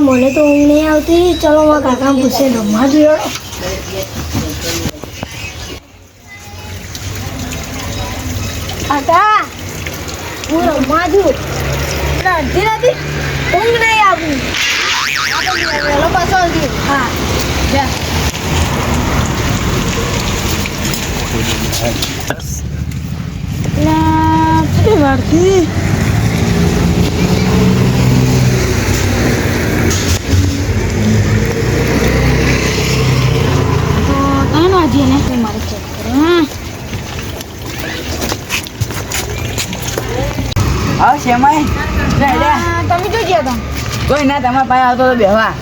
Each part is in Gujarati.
મને તો ઊંઘ નહીં આવતી ચલો મારા કાકા પૂછે રમવા જોયો કાકા હું રમવા છું એટલે અડધી રાતે ઊંઘ નહીં આવતી વહેલો પાછો આવતી હા જા લા કેટલી વારથી તો ત્રણ વાગ્યે ને તો મારે ચેક કરો હા શેમાય લે, લે. હા તમે જો ગયા હતા કોઈ ના તમારા પાસે આવતો તો બેહવા.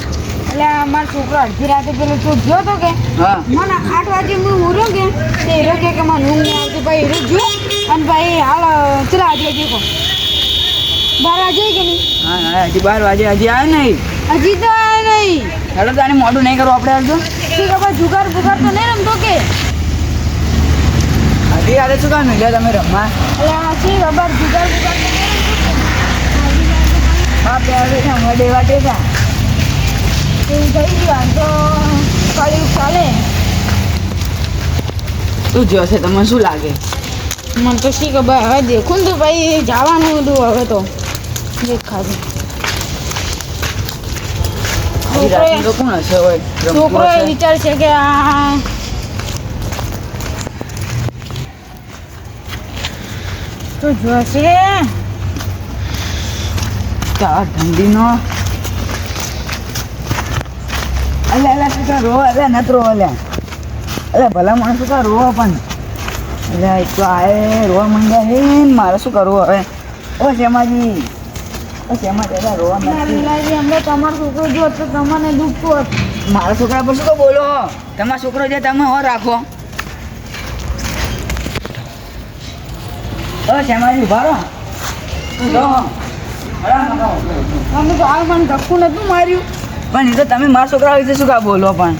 એટલે મારો છોકરો અડધી રાતે પેલો તું ગયો તો કે? હા. મને આઠ વાગે હું ઉરો કે તે હીરો કે કે મને ઊંઘ નહીં આવતી. ભાઈ હીરો જો અને ભાઈ હાલ ચલા આજે હજી કહો બાર વાગે કે નહીં? હા હા હજી બાર વાગે હજી આવ્યો નહીં. હજી તો આવ્યો નહીં. ચાલો તારે મોઢું નહીં કરવું આપણે હજુ ઠીક હવે જુગાર બુગાર તો નહીં રમતો કે? હજી હાલે શું કામ મળ્યા તમે રમવા. એટલે હા છે ખબર? જુગાર બુગાર હા પહેલે છે દેવા દે એવું થઈ ગયું તો કાળી ચાલે. શું જોશે તમને શું લાગે? મને તો શી ખબર હવે દેખું ને તો ભાઈ જવાનું હતું હવે તો. દેખાતું છોકરો એ વિચાર છે કે આ તો જોશે તાર ઠંડીનો અલે અલે શું કા રો અલે નત રો અલે અલે ભલા માણસ શું કા રો પણ એક તો આએ રોવા માંડ્યા હે મારે શું કરવું હવે ઓ શેમાજી ઓ શેમા દાદા રોવા લીલાજી અમને તમારો છોકરો જો તો તમને દુઃખ હોત મારા છોકરા પર શું બોલો તમારા છોકરો છે તમે હો રાખો ઓ શેમાજી ઊભા રહો જો. અમે તો આ મને ધક્કું નતું માર્યું. પણ એ તો તમે મારા છોકરા વિશે શું કા બોલો પણ?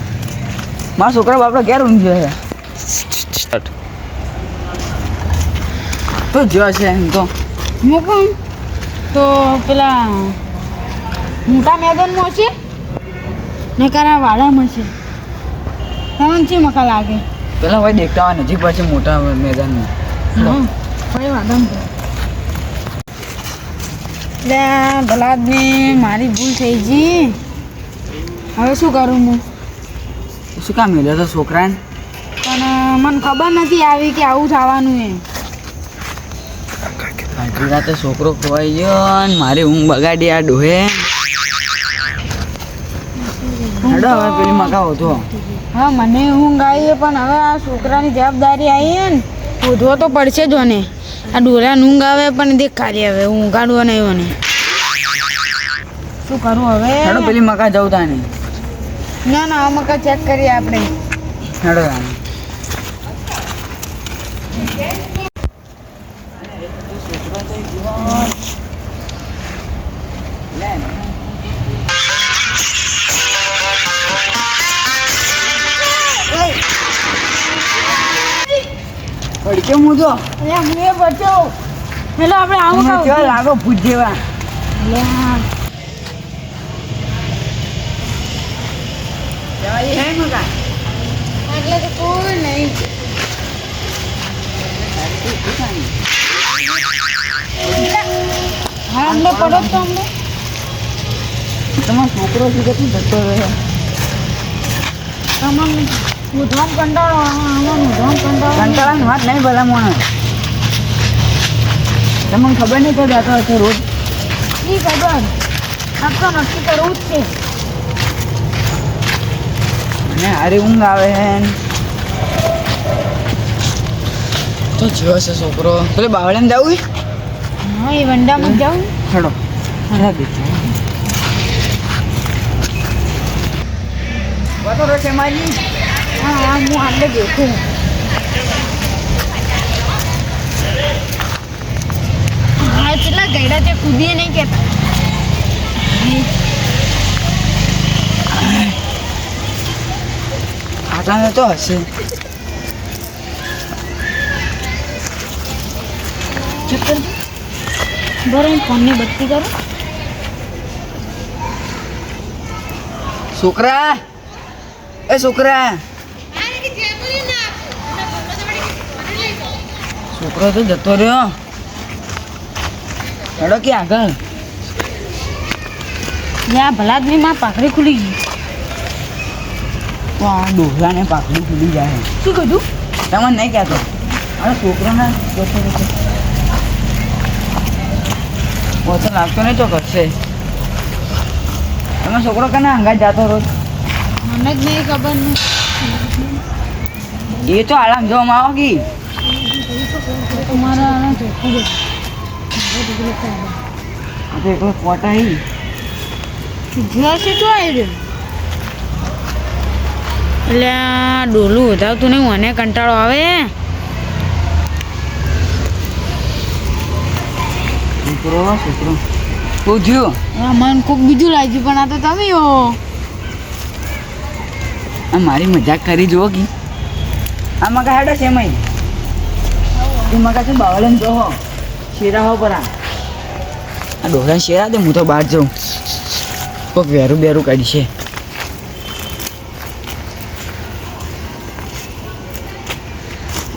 મારા છોકરા બાપડો ઘેર ઊંઘ્યો છે. તો જો છે એમ તો. મૂકું તો પેલા મોટા મેદાનમાં છે ને કારા વાડામાં છે. તમને છે મકા લાગે. પેલા ભાઈ દેખતા હોય નજીક પછી મોટા મેદાનમાં. હા ભાઈ વાડામાં. એટલે ગલાદને મારી ભૂલ થઈ ગઈ. હવે શું કરું હું? શું કામ મેળ્યો તો છોકરાને? પણ મને ખબર નથી આવી કે આવું થવાનું એ. આજી રાતે છોકરો ખોવાઈ ગયો ને મારી ઊંઘ બગાડી આ ડોહે. હેડો હવે પેલી મગાવો તો. હા મને ઊંઘ આવી પણ હવે આ છોકરાની જવાબદારી આવી ને. શોધવો તો પડશે જ ને આ ડોલા ઊંઘ આવે પણ દેખાડી આવે હું ગાડવા નહીં મને શું કરું હેડો હવે પેલી મકા જવું તા નહીં ના ના આ મકા ચેક કરીએ આપણે. હેડો. પડ્યો હું તો અલ્યા હું આપણે આવું તમે લાગો ભૂત જેવા? અલ્યા જવાજી હે મકા એટલે તો કોઈ નહીં. હા અમને પડો તો અમને. તમારો છોકરો છે કેટલું જતો રહે તમને ઉધવાન કંટાળો આમાં ઉધવાન કંટાળો કંટાળાની વાત નહીં ભલા મોણો. તમને ખબર નહીં તો જતો હશે રોજ. ઈ ખબર. આ નક્કી કરવું જ છે. મને હારી ઊંઘ આવે હે તો જ્યો છે છોકરો. પેલે બાવળીને જવું હા એ વંડામાં જ જાઉં છોડો અરે બેટા બતો મારી. હા હા હું આટલે દેખું હા કેટલા ગયડા તે કૂદીએ નહીં કહેતા આટલાને તો હશે. ચૂપ કર. બરાબર ફોનની બત્તી કરો? છોકરા! એ છોકરા! છોકરો તો જતો રહ્યો. હેડો કે આગળ? ત્યાં ભલા માં પાઘડી ખુલી ગઈ. ડોહલાને પાકડી ખુલી જાય. શું કીધું? તમે નહીં કહેતો. અરે છોકરાના ઓછો લાગતો નહીં તો કરશે. તમે છોકરો કને અંગાજ જતો રોજ મને જ નહીં ખબર ને. એ તો આરામ જોવામાં આવો કી તમારા દે એકલો તો આવી એટલે ડોલું વધાવતું નહીં મને કંટાળો આવે. પૂછ્યું આ મન કોક બીજું લાગ્યું પણ આ તો તમે હો. આ મારી મજાક કરી જુઓ કી. આમાં કા હેડો છે મય. એમાં કા શું બાવળે જો શેરા હો પરા. આ ડોરા શેરા દે હું તો બહાર જાઉં. કોક વેરું બેરું કાઢી છે.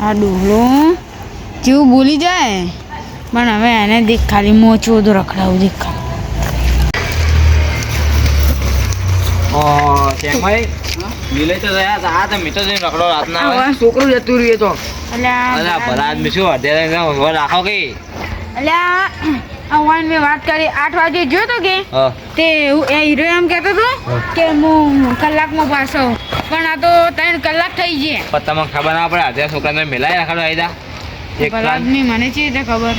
આ ડોલો જેવું બોલી જાય. પણ હવે એને દેખ ખાલી મોચું બધું રખડાવું દેખ. ખાલી છોકરું જતું રહ્યું તો. ભલા રાખો કે. આ મેં વાત કરી આઠ વાગે જોયો તો કે? તે એ હીરો એમ કહેતો હતો કે હું કલાકમાં પાછો પણ આ તો ત્રણ કલાક થઈ ગયા પણ તમને ખબર ના પડે અત્યારે છોકરાને મેલાય રાખડો આયદા. એક કલાક પ્લાન મને છે તે ખબર.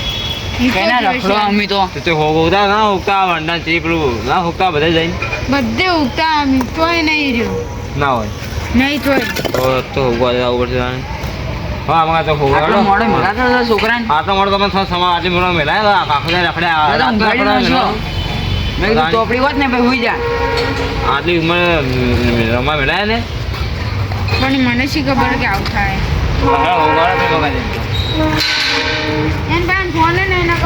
કેના તો રખડો અમી તો? તે તે હોગવતા ના હોગતા વંડા ચી પેલું ના હોગતા બધે જઈને. બધે ઉગતા આમ તોય નહીં રહ્યો. ના હોય. નહીં તોય. તો તો હોગવા જવું ઉપર છે હા અમારે તો આટલો હોગવાડો મોડે મેલાતો હતો છોકરાને? આટલો મોડો તમે થોડો સમય આટલી મોડો મેલાય તો આખો દાડો રખડ્યા. મેં ચોપડી વાત ને ભાઈ હુઈ જા. આટલી ઉંમરે રમવા મેલાય ને? પણ મને શી ખબર કે આવું થાય? હા, તો. એને ફોન ને એના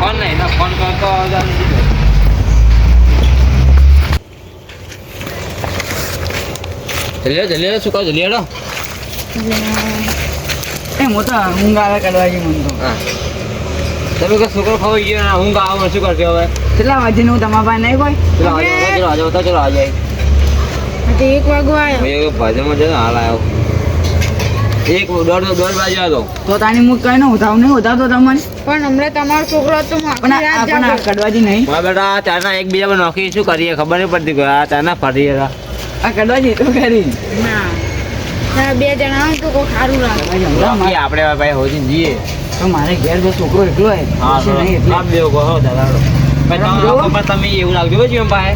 ફોન લઈ નહીં ના ફોન કરતો જલ્દી જલ્દી જલ્દી હેડો એ હું તો ઊંઘ આવે કાઢવા મને તો. તમે કે છોકરો ખવાઈ ગયો ને ઊંઘ આવે શું કરશે હવે? કેટલા વાગે નું તમારા પાસે નહીં કોઈ ચલો ચલો આજે ચલો આજે આ એક વાગવા આવ્યો ભાજપમાં છે હાલ આવ્યો એક દોઢ દોઢ વાગે આવ્યો તો તાની મુખ કઈ ન ઉઠાવ નહીં ઉઠાવતો તમને? પણ હમણાં તમારો છોકરો હતો હું પણ કડવાજી નહીં. મારા બેટા ચારના એકબીજા પર નોખી શું કરીએ? ખબર નહીં પડતી કે આ ચારના ફરી હતા આ કડવાજી તો ના ના, બે જણા હોય તો કોઈ સારું લાગે. આપણે ભાઈ હોજી જઈએ. તો મારે ઘેર જો છોકરો એકલો હોય હા એટલે. આપ દેવો કહો દાદા પણ તમે એવું લાગજો જીવન પાસે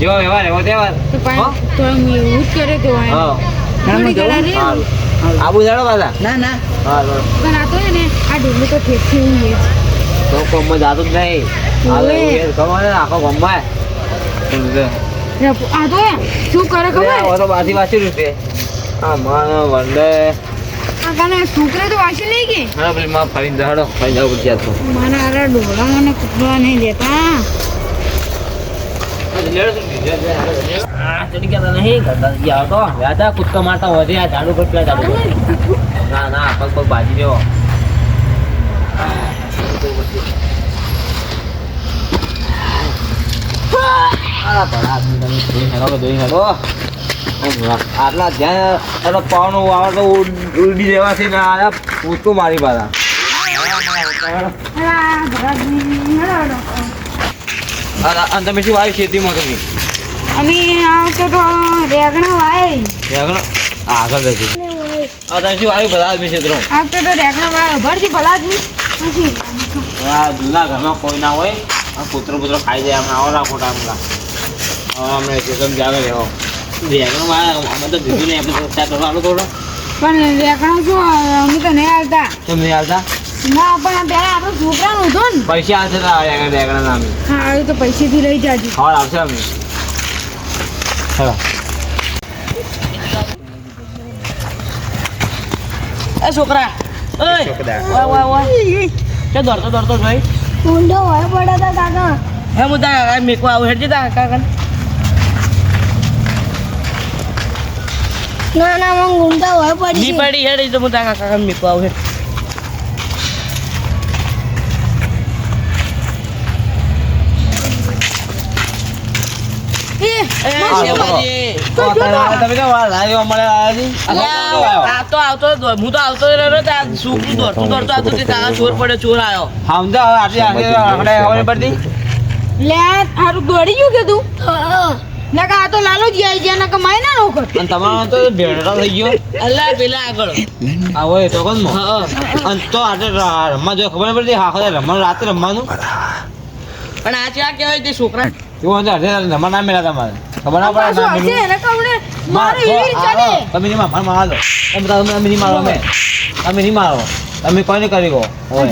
જેવો વ્યવહાર એવો તહેવાર. તો હું? એવું જ કરે તો આબુ જાડો ના ના. હા પણ આ તો ને આ ઢોલું તો ઠેકથી ઊંઘે તો કોમમાં જાતું જ નહીં. આખો ગમવા આ તો શું કરે ખબર? તો બાથી વાંચી રીતે આ માનો વંડે આ કાને છોકરા તો વાંચી લઈ ગઈ હા પેલી માં ફરીને દાડો ફરી જાવ પછી તો. મારા આરા ડોળા મને કૂતરા નહીં દેતા. ના ના પગ પગ બાજી રહ્યો. આ ભલા તમે ધોઈ હેલો ધોઈ હેલો. આટલા જ્યાં આટલો પાવનો આવે તો ઉડી દેવાથી ને આયા પૂછતું મારી હેડો. અને અને તમે શું આવ્યું ખેતીમાં તમે? અમે આ તો રેગણા વાય. આગળ આગળ રહેજો. આ તમે શું આવ્યું બધા આદમી ક્ષેત્રો આ તો રેગણા વાય ભરજી ભલા આ જૂના ઘરમાં કોઈ ના હોય. આ પુત્ર કૂતરો ખાઈ જાય આમ આવો હવે અમને ચેતન જાગે રહેવો. રેગણમાં અમે તો દીધું નહીં આપણે ચર્ચા કરવાનો થોડો. પણ રેગણા શું અમે તો નહીં હાલતા. નહીં હાલતા? ના પણ પેલા છોકરા નું હતું ને. પૈસા આવશે તો નામે. હા આવ્યું તો પૈસેથી લઈ જાજો. ખબર આવશે અમે. ચલો એ છોકરા ઓય. ઓય ઓય ઓય. તે દોડતો દોડતો જોઈ? ઊંડો હોય પડ્યા તો કાકા. હે હું તારા મેકવા આવું હેડજે તારા કાકા ના ના હું ઊંઘતા હોય પડી ની પડી હેડી તો હું તારા કાકા તો આવતો હું ચોર પડે ચોર આવ્યો. સમજો હવે આટલી પડતી? લે હારું દોડી ગયું કે તું? નકા આ તો લાલો જ આવી ગયા નકા માય ના નોકર અને તમારો તો ભેડો થઈ ગયો. અલ્લા પેલા આગળ. આ હોય તો કોણ અને તો આટલે રમવા જો ખબર પડતી? હા ખબર. રમવાનું રાતે રમવાનું? પણ આ ચા કહેવાય તે છોકરા? એવું અંદર અડધે રમવા ના મેળા તમારે. ખબર ના પડે ના. હશે નકા મારે જો, તમે મારો, દો. તમે તમે નહીં મારો અમે તમે નહીં મારો તમે કોઈ નહીં કરી ગો હોય.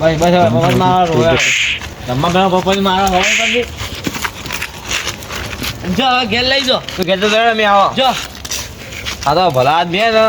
બસ બસ પપ્પાને મારો હોય. રમવા બેઠો પપ્પાને મારો નહીં પડતી જો હવે ઘેર લઈ જો. તું કહેતો તો અમે આવો. જો. આ તો ભલા આદમી હે. ને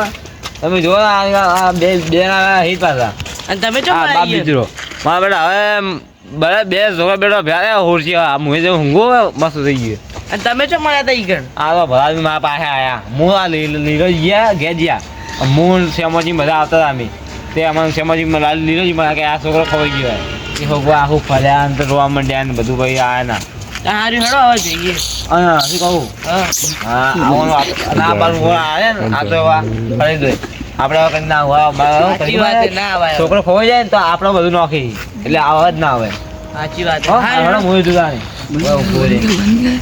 તમે જો આ- બે બે ના હિત પાછા. અને તમે આ બાપ મિત્રો મારા બેટા હવે બરાબર બે છોકરા બેટા ભ્યારે હોરસી આ મુએ જે હું મસ્ત થઈ ગયો. અને તમે ચો મળ્યા તા ઈગણ આ તો ભલા આદમી મારા પાસે આયા. હું આ લીલો ગયા ઘેર ગયા. મૂળ શ્યામાજી બધા આવતા હતા અમે. તે અમારું શ્યામાજી લાલ લીલોજી મળ્યા કે આ છોકરો ખવાઈ ગયો એ છોકરો આખું ફર્યા અંતર રોવા માંડ્યા ને બધું ભાઈ આયા ના. હારી હેડો હવે જઈએ. અને શું કહું? હા. હા આવવાનું આપ- અને આ આવે ને આ તો ફરી દે. આપણે હવે ના હોય ના છોકરો ખોવાઈ જાય ને તો આપણે બધું નોખી. એટલે આવા જ ના આવે. સાચી વાત. હો, હા, જુદા નહીં.